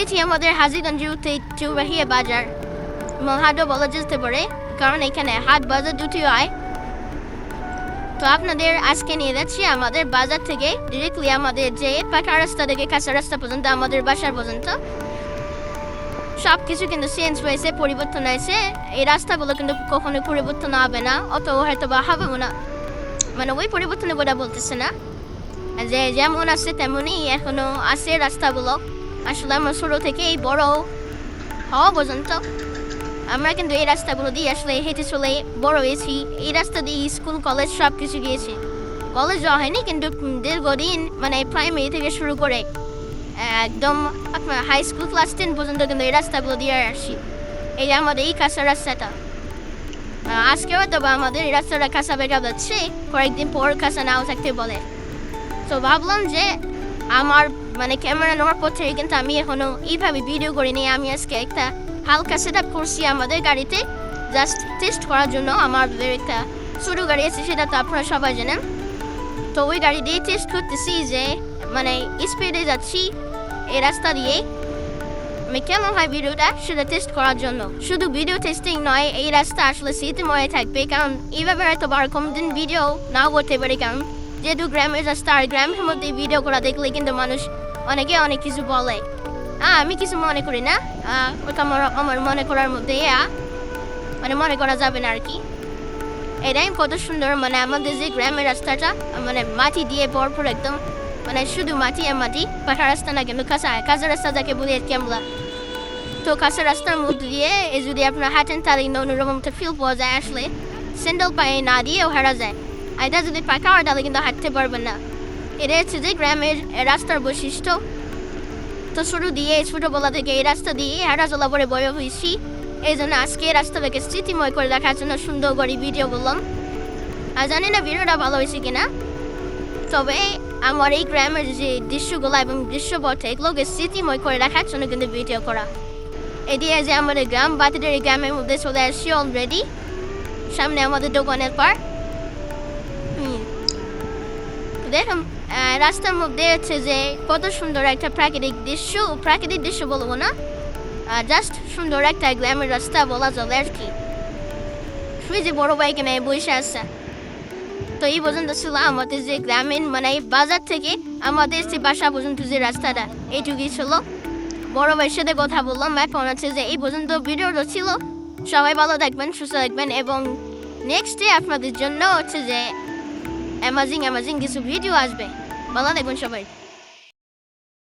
এটি আমাদের হাজিগঞ্জ ঐতিহ্যবাহী বাজার। মহাডো বলা যেতে পারে কারণ এখানে হাট বাজার দুটি হয়। তো আপনাদের আজকে নিয়ে যাচ্ছি আমাদের বাজার থেকে ডিরেক্টলি আমাদের যে পাকা রাস্তা থেকে কাঁচা রাস্তা পর্যন্ত, আমাদের বাসার পর্যন্ত। সব কিছু কিন্তু চেঞ্জ হয়েছে, পরিবর্তন হয়েছে। এই রাস্তাগুলো কিন্তু কখনো পরিবর্তন হবে না, অত হয়তো বা হবে না। মানে ওই পরিবর্তনে বোধা বলতেছে না। যে যেমন আছে তেমনই এখনও আছে রাস্তাগুলো। আসলে আমরা ছোটো থেকে এই বড় হওয়া পর্যন্ত আমরা কিন্তু এই রাস্তাগুলো দিয়ে আসলে হেঁটে চলে বড় হয়েছি। এই রাস্তা দিয়ে স্কুল, কলেজ সব কিছু গিয়েছি। কলেজ যাওয়া হয়নি কিন্তু দীর্ঘদিন মানে প্রাইমারি থেকে শুরু করে একদম আপনার হাই স্কুল ক্লাস টেন পর্যন্ত কিন্তু এই রাস্তাগুলো দিয়ে আসি এই আমাদের এই কাঁচা রাস্তাটা। আজকে হয়তো বা আমাদের এই রাস্তাটা কাঁচা বেগা যাচ্ছে। কয়েকদিন পর কাঁচা নাও থাকতে বলে। তো ভাবলাম যে আমার মানে ক্যামেরা নেওয়ার পর থেকে কিন্তু আমি এখনও এইভাবে ভিডিও করিনি। আমি আজকে একটা হালকা সেট আপ করছি আমাদের গাড়িতে। জাস্ট টেস্ট করার জন্য আমাদের একটা ছোটো গাড়ি আছে, সেটা তো আপনারা সবাই জানেন। তো ওই গাড়ি দিয়ে টেস্ট করতেছি যে মানে স্পিডে যাচ্ছি এই রাস্তা দিয়ে। আমি কেমন হয় ভিডিওটা সেটা টেস্ট করার জন্য। শুধু ভিডিও টেস্টিং নয়, এই রাস্তা আসলে স্মৃতিময় থাকবে, কারণ এইভাবে হয়তো বার কম দিন ভিডিও নাও করতে পারি, কারণ যেহেতু গ্রামের রাস্তা আর গ্রামের মধ্যে ভিডিও করা দেখলে কিন্তু মানুষ অনেকে অনেক কিছু বলে। আহ, আমি কিছু মনে করি না। আমার আমার মনে করার মধ্যে মানে মনে করা যাবে না আর কি এটাই কত সুন্দর মানে আমাদের যে গ্রামের রাস্তাটা মানে মাটি দিয়ে ভরপুর একদম মানে শুধু মাটি আর মাটি পাকা রাস্তা না কিন্তু কাঁচা কাঁচা রাস্তা যাকে বলি আর কি আমরা। তো কাঁচা রাস্তার মধ্যে দিয়ে যদি আপনার হাঁটেন তাহলে অন্যরকম একটা ফিল পাওয়া যায় আসলে। স্যান্ডেল পায়ে না দিয়েও হারা যায়। এটা যদি পাকা হয় তাহলে কিন্তু হাঁটতে পারবেন না। এটা হচ্ছে যে গ্রামের রাস্তার বৈশিষ্ট্য। তো শুরু দিয়ে ছোটোবেলা থেকে এই রাস্তা দিয়ে হাঁটা চলা পরে বড় হয়েছি। এই জন্য আজকে রাস্তাটাকে স্মৃতিময় করে রাখার জন্য সুন্দর করে ভিডিও বললাম। আর জানি না ভিডিওটা ভালো হয়েছে কিনা। তবে আমার এই গ্রামের যে দৃশ্যগুলো এবং দৃশ্যপথ এগুলোকে স্মৃতিময় করে রাখার জন্য কিন্তু ভিডিও করা। এটি যে আমাদের গ্রাম বাতিদের এই গ্রামের মধ্যে চলে আসছি অলরেডি সামনে আমাদের দোকানের পর হুম। দেখুন রাস্তার মধ্যে হচ্ছে যে কত সুন্দর একটা প্রাকৃতিক দৃশ্য প্রাকৃতিক দৃশ্য বলব না জাস্ট সুন্দর একটা গ্রামের রাস্তা বলা চলে আর কি ওই যে বড় বাইকে মেয়ে বসে আছে তো এই পর্যন্ত ছিল আমাদের যে গ্রামীণ মানে বাজার থেকে আমাদের যে বাসা পর্যন্ত যে রাস্তাটা এইটুকুই ছিল বড় ভাইয়ের সাথে কথা বললাম এখন হচ্ছে যে এই পর্যন্ত ভিডিওটা ছিল সবাই ভালো থাকবেন সুস্থ থাকবেন এবং নেক্সট ডে আপনাদের জন্য হচ্ছে যে অ্যামাজিং অ্যামাজিং কিছু ভিডিও আসবে। ভালো দেখুন সবাই।